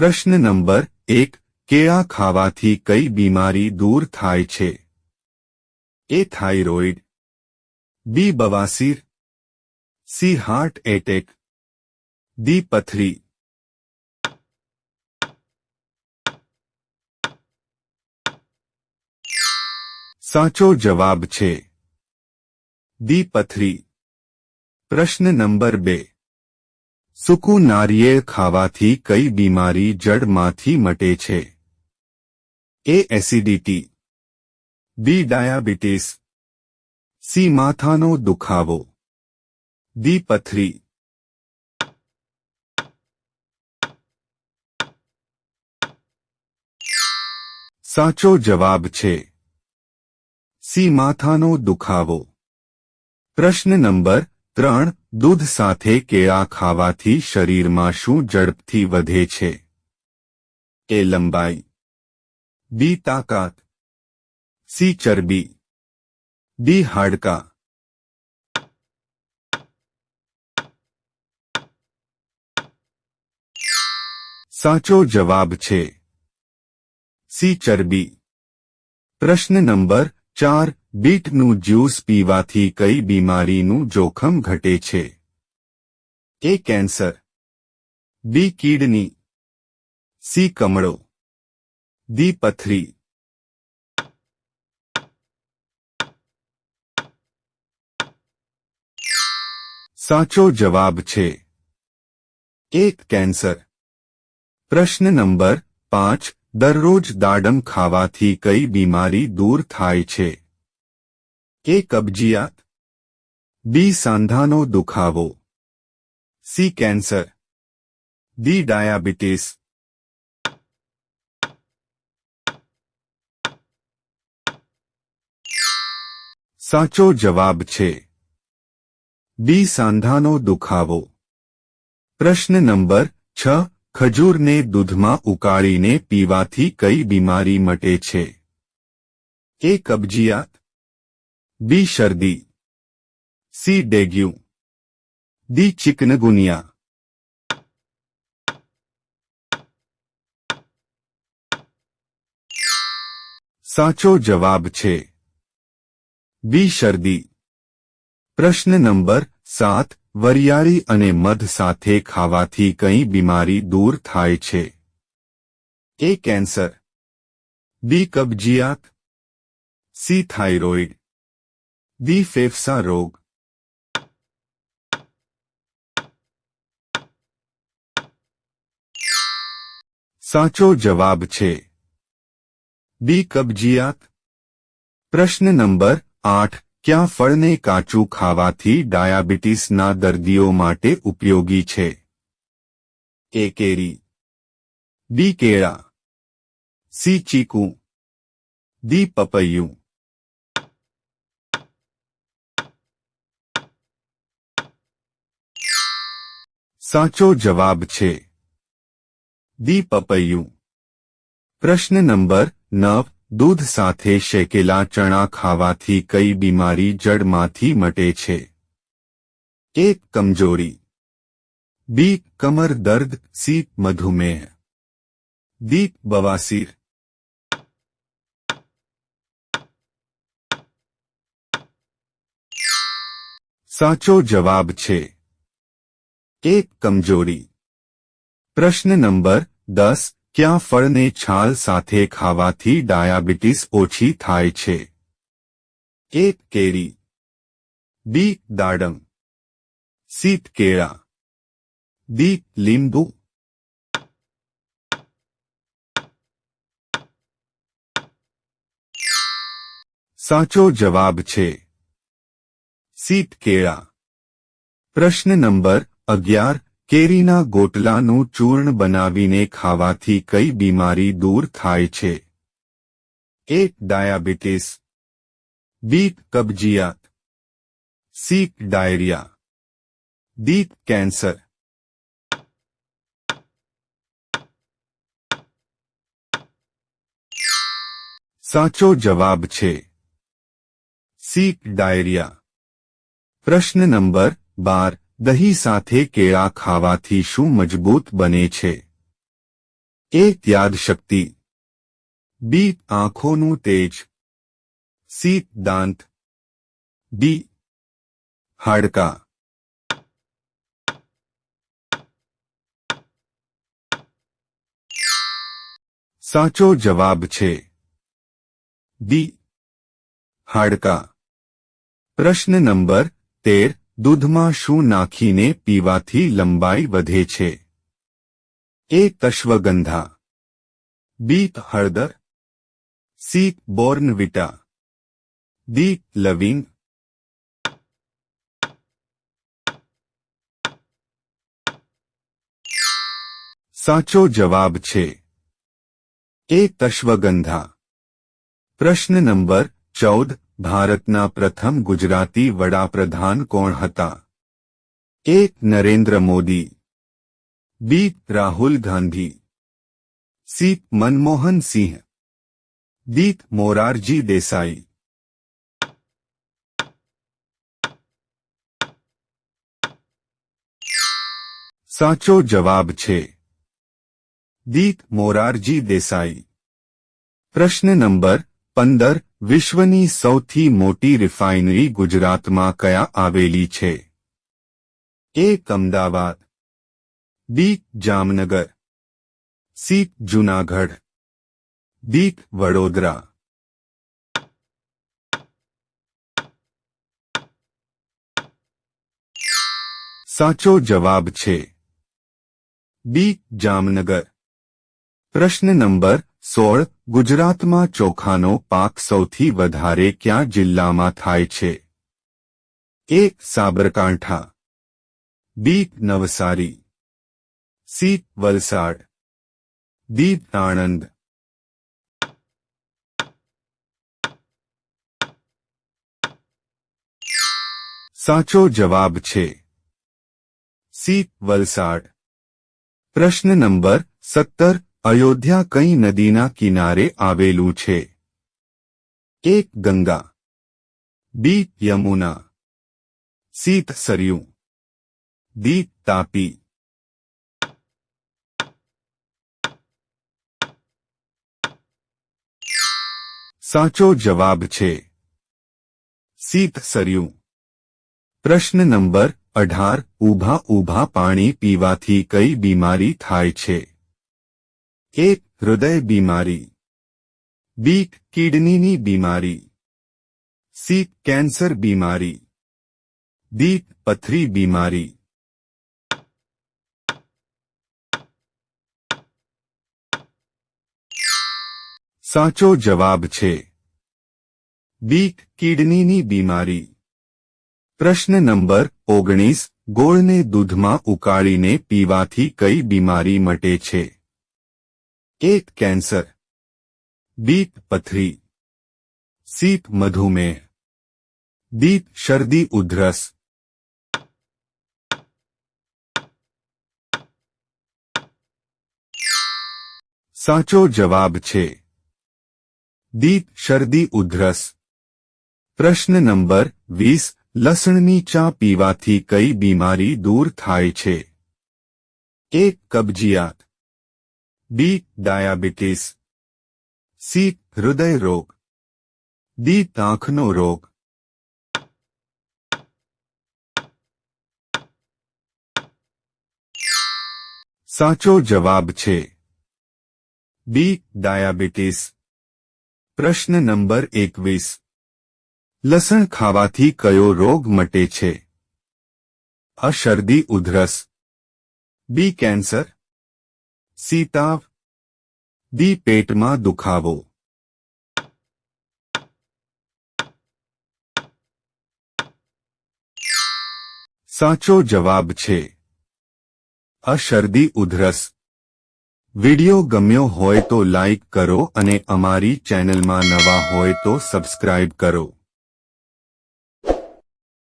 પ્રશ્ન નંબર એક, કેળા ખાવાથી કઈ બીમારી દૂર થાય છે? એ થાઇરોઇડ, બી બવાસીર, સી હાર્ટ એટેક, ડી પથરી. સાચો જવાબ છે દી પથરી. પ્રશ્ન નંબર બે સૂકું નારિયેળ ખાવાથી કઈ બીમારી જડમાંથી મટે છે? A acidity B diabetes C માથાનો દુખાવો. દી પથરી. સાચો જવાબ છે. સી માથાનો દુખાવો. પ્રશ્ન નંબર ત્રણ દૂધ સાથે કેળા ખાવાથી શરીરમાં શું ઝડપથી વધે છે? એ લંબાઈ? બી તાકાત. સી ચરબી. ડી હાડકા. સાચો જવાબ છે. સી ચરબી. પ્રશ્ન નંબર ચાર બીટનું જ્યુસ પીવાથી કઈ બીમારીનું જોખમ ઘટે છે? A cancer. B kidney. C કમળો. D પથરી. સાચો જવાબ છે. એક કેન્સર. પ્રશ્ન નંબર પાંચ. દરરોજ દાડમ ખાવાથી કઈ બીમારી દૂર થાય છે? એ કબજિયાત? બી સાંધાનો દુખાવો. C cancer. D diabetes. સાચો જવાબ છે. બી સાંધાનો દુખાવો. પ્રશ્ન નંબર છ, ખજૂરને દૂધમાં ઉકાળીને પીવાથી કઈ બીમારી મટે છે? એ કબજિયાત? બી શરદી સી ડેગ્યુ ડી ચિકનગુનિયા સાચો જવાબ છે બી શરદી પ્રશ્ન નંબર સાત વરિયાળી અને મધ સાથે ખાવાથી કઈ બીમારી દૂર થાય છે એ કેન્સર બી કબજિયાત સી થાઇરોઇડ ડી ફેફસા રોગ સાચો જવાબ છે. બી કબજિયાત. પ્રશ્ન નંબર આઠ. ક્યાં ફળને કાચું ખાવાથી ડાયાબિટીસના દર્દીઓ માટે ઉપયોગી છે? એ કેરી. ડી કેળા. સી ચીકુ. દી પપૈયું. સાચો જવાબ છે દી પપૈયું પ્રશ્ન નંબર નવ દૂધ સાથે શેકેલા ચણા ખાવાથી કઈ બીમારી જડમાંથી મટે છે એક કમજોરી બી કમર દર્દ સી મધુમેહ દી બવાસીર સાચો જવાબ છે એક કમજોરી પ્રશ્ન નંબર દસ ક્યાં ફળને છાલ સાથે ખાવાથી ડાયાબિટીસ ઓછી થાય છે એક કેરી બી દાડમ સીત કેળા દી લીંબુ સાચો જવાબ છે સીત કેળા પ્રશ્ન નંબર અગિયાર, કેરીના ગોટલાનું ચૂર્ણ બનાવીને ખાવાથી કઈ બીમારી દૂર થાય છે? એક ડાયાબિટીસ. બી, કબજિયાત. C, diarrhoea. D, cancer. સાચો જવાબ છે. C, diarrhoea. પ્રશ્ન નંબર બાર દહીં સાથે કેળા ખાવાથી શું મજબૂત બને છે? એ ત્યાગશક્તિ. બી, આંખોનું તેજ. સી, દાંત. ડી, હાડકા. સાચો જવાબ છે. ડી, હાડકા. પ્રશ્ન નંબર તેર. દૂધમાં શું નાખીને પીવાથી લંબાઈ વધે છે? એ તશ્વગંધા. બી હળદર. સી બોર્નવિટા. ડી લવિંગ. સાચો જવાબ છે. એ તશ્વગંધા. પ્રશ્ન નંબર ચૌદ. ભારતના પ્રથમ ગુજરાતી વડાપ્રધાન કોણ હતા A Narendra Modi B Rahul Gandhi C Manmohan Singh D Morarji Desai સાચો જવાબ છે દીત મોરારજી દેસાઈ પ્રશ્ન નંબર પંદર વિશ્વની સૌથી મોટી રિફાઇનરી ગુજરાતમાં કયા આવેલી છે? એક અમદાવાદ દીક જામનગર, સી જૂનાગઢ દીક વડોદરા. સાચો જવાબ છે બી જામનગર. પ્રશ્ન નંબર સોળ ગુજરાતમાં ચોખાનો પાક સૌથી વધારે ક્યાં જિલ્લામાં થાય છે? A. Sabarkantha. B. Navsari. C. Valsad. D. Anand સાચો જવાબ છે. સી. વલસાડ. પ્રશ્ન નંબર સત્તર અયોધ્યા કઈ નદીના કિનારે આવેલું છે? એક ગંગા, બી યમુના સીત સરયુ દી તાપી. સાચો જવાબ છે સીત સરયુ પ્રશ્ન નંબર અઢાર, ઊભા ઊભા પાણી પીવાથી કઈ બીમારી થાય છે? એક હૃદય બીમારી. બી કિડનીની બીમારી. સી કેન્સર બીમારી. ડી પથરી બીમારી. સાચો જવાબ છે. બી કિડનીની બીમારી. પ્રશ્ન નંબર ઓગણીસ, ગોળને દૂધમાં ઉકાળીને પીવાથી કઈ બીમારી મટે છે? એક કેન્સર બી પથરી સી મધુમેહ ડી શરદી ઉધરસ સાચો જવાબ છે દી શરદી ઉધરસ પ્રશ્ન નંબર વીસ લસણની ચા પીવાથી કઈ બીમારી દૂર થાય છે એક કબજિયાત બી ડાયાબિટીસ સી હૃદય રોગ ડી આંખનો રોગ સાચો જવાબ છે બી ડાયાબિટીસ પ્રશ્ન નંબર એકવીસ લસણ ખાવાથી કયો રોગ મટે છે અ શરદી ઉધરસ બી કેન્સર સી તાવ ડી પેટમાં દુખાવો સાચો જવાબ છે અ શરદી ઉધરસ વિડિયો ગમ્યો હોય તો લાઇક કરો અને અમારી ચેનલમાં નવા હોય તો સબસ્ક્રાઇબ કરો